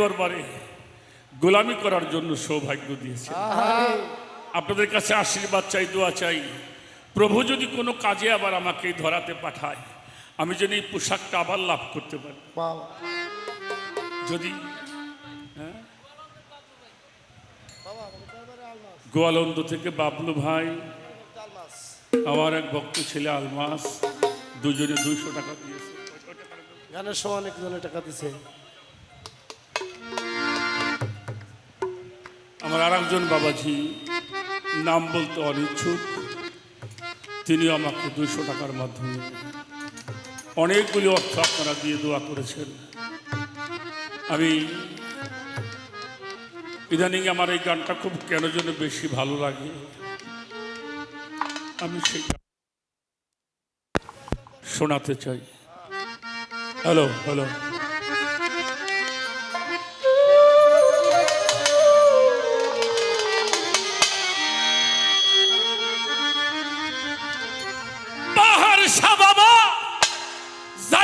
দরবারে গোলামি করার জন্য সৌভাগ্য দিয়েছেন আপনাদের কাছে আশীর্বাদ চাই দোয়া চাই। প্রভু যদি কোনো কাজে আবার আমাকে ধরাতে পাঠায় আমি যেন এই পোশাকটা আবার লাভ করতে পারি। যদি হ্যাঁ? গোয়ালন্দ থেকে বাবলু ভাই আমার এক ভক্ত ছেলে আলমাস দুজনে দুইশো টাকা দিয়েছে। গানের সময় অনেক জনে টাকা দিছে। আমার আর একজন বাবাজি নাম বলতে অনিচ্ছুক। তিনি আমাকে দুশো টাকার মাধ্যমে অনেকগুলি অর্থ আপনারা দিয়ে দোয়া করেছেন। আমি ইদানিং আমার এই গানটা খুব কেন যেন বেশি ভালো লাগে। আমি সেই গান শোনাতে চাই। Hello hello.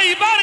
যাইবার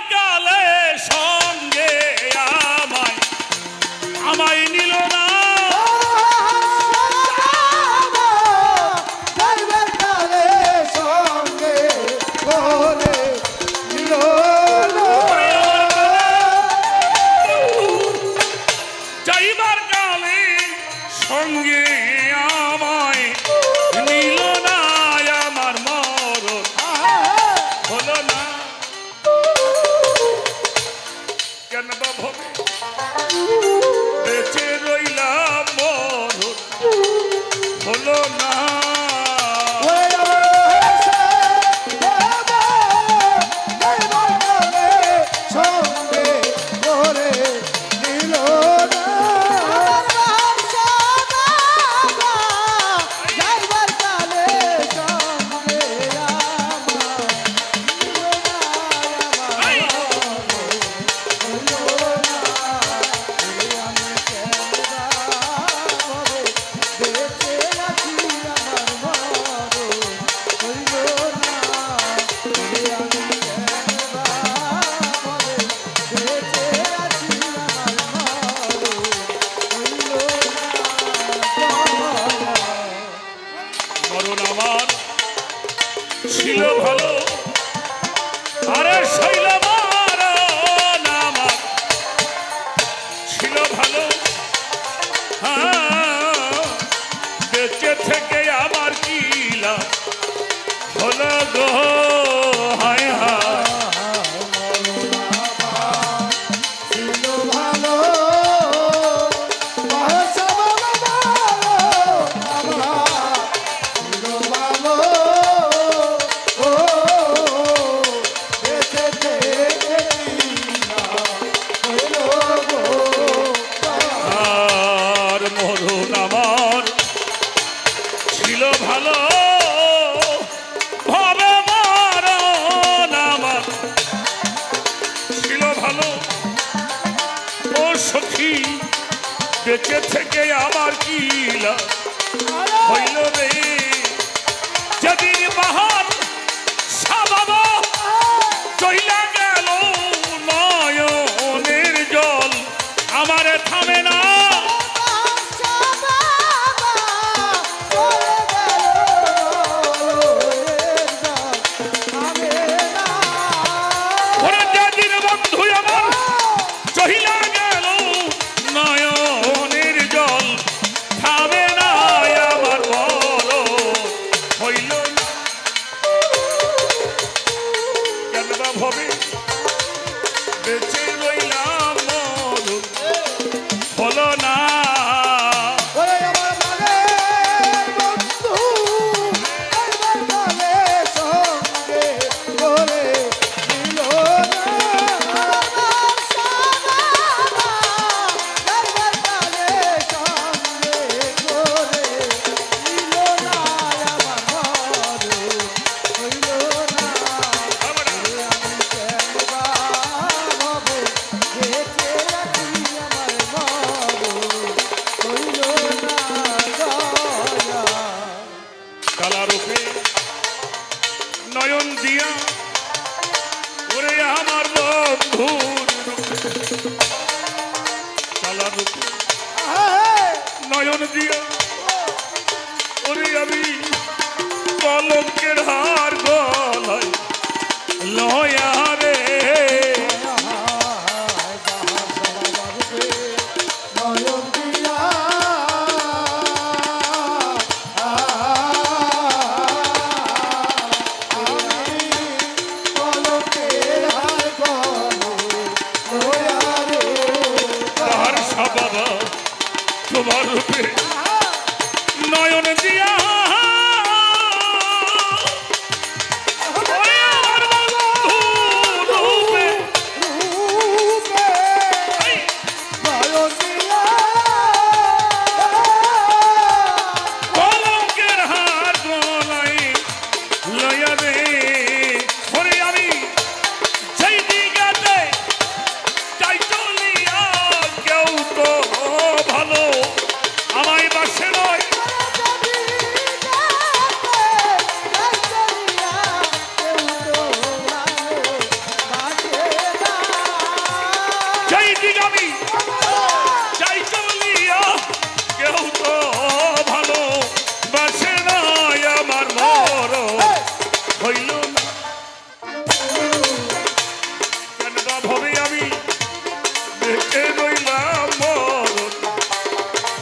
নয়ন দিয়া। ওরে আমার বন্ধু। চালা নয়ন দিয়া। ওরে আমি কলঙ্কের হার গলায় লয়া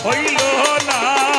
হইল না।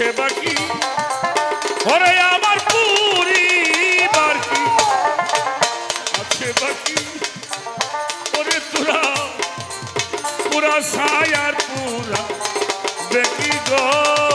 আছে বাকি? ওরে আমার পুরি বাকি। আছে বাকি? ওরে তোরা পুরা সায়ার পুরা বেকি গো।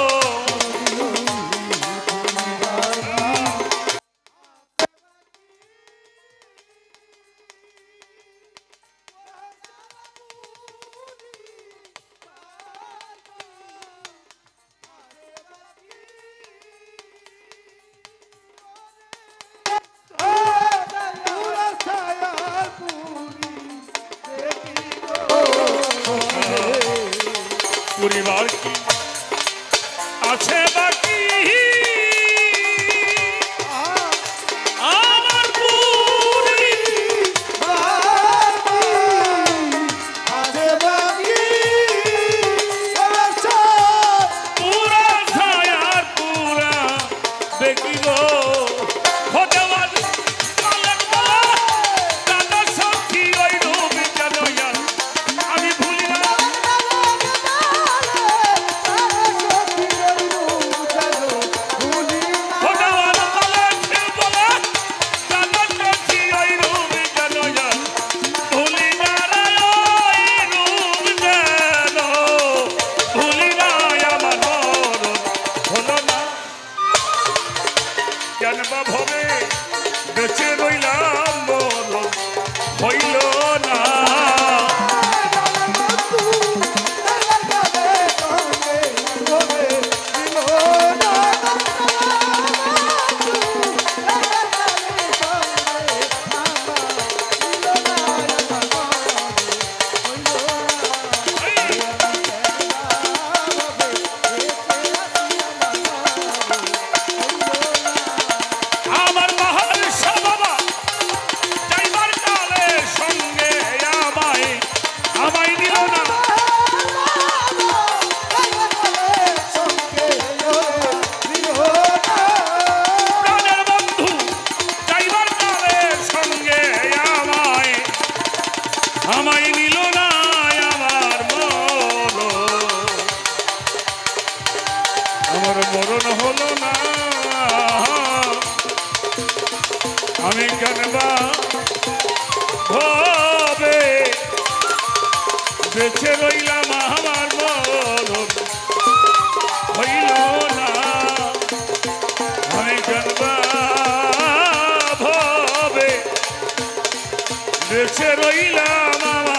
বেঁচে রইলাম আমার